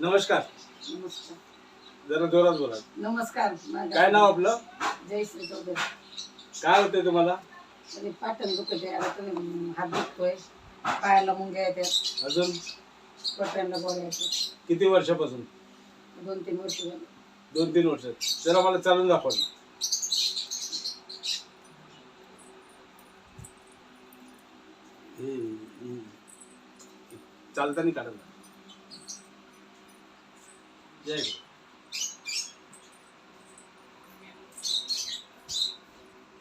नमस्कार. नमस्कार जरा जोरात बोला. नमस्कार माझं काय नाव आपलं? जयश्री चौधरी. काय होतंय तुम्हाला? आणि पाटण दुखत आहे आता तुम्ही हात दुखतोय. पायाला मुंग्या येतात. अजून? पटऱ्यांना बोलायचे किती वर्षापासून? दोन तीन वर्ष झाली दोन तीन वर्ष जरा मला चालून दाखवा ना हे, हे. चालताना काढा ना. जय गुरु.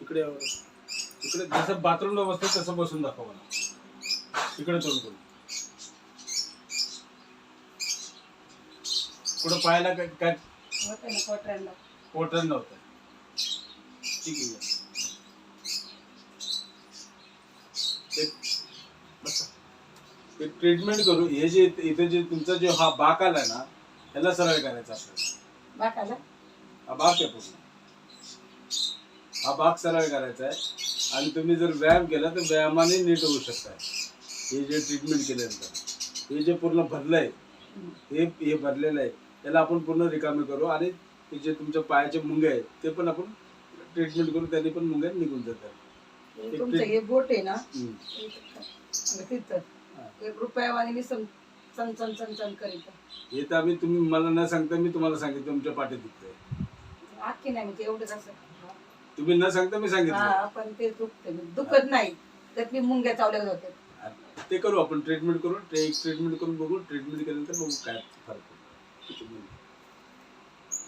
इकडे यावं. इकडे जसं बाथरूमला बसतो तसं बसून दाखवा मला इकडे तोंड करून पुढं पाहायला काय काय? होतं ना नव्हतं ठीक आहे ते बसा. ते ट्रीटमेंट करू. हे जे इथे जे तुमचा जो हा बाक आलाय ना ह्याला सरळ करायचा आपल्याला बाकाला हा बाक आहे पूर्ण. हा बाक सरळ करायचा आहे. आणि तुम्ही जर व्यायाम केला तर व्यायामाने नीट होऊ शकताय. हे जे ट्रीटमेंट केल्यानंतर. हे जे पूर्ण भरलंय हे हे भरलेलं आहे. त्याला आपण पूर्ण रिकामे करू आणि जे तुमच्या पायाचे मुंगे आहेत ते पण आपण ट्रीटमेंट करू त्यांनी पण मुंग्या निघून जातात. हे तुमचं हे बोट आहे ना. आणि तिथं. एक रुपयावाने मी सं चमचम चमचम करीत हे तर आम्ही तुम्ही मला न सांगता मी तुम्हाला सांगितलं तुमच्या पाठीत दुखतंय. आखी नाही म्हणजे एवढंच असं तुम्ही न सांगता मी सांगितलं. हा पण ते दुखते दुखत नाही. मुंग्या चावल्या जातात. ते करू आपण ट्रीटमेंट करू एक ट्रीटमेंट करून बघू ट्रीटमेंट केल्यानंतर बघू काय फरक কিছু বলবো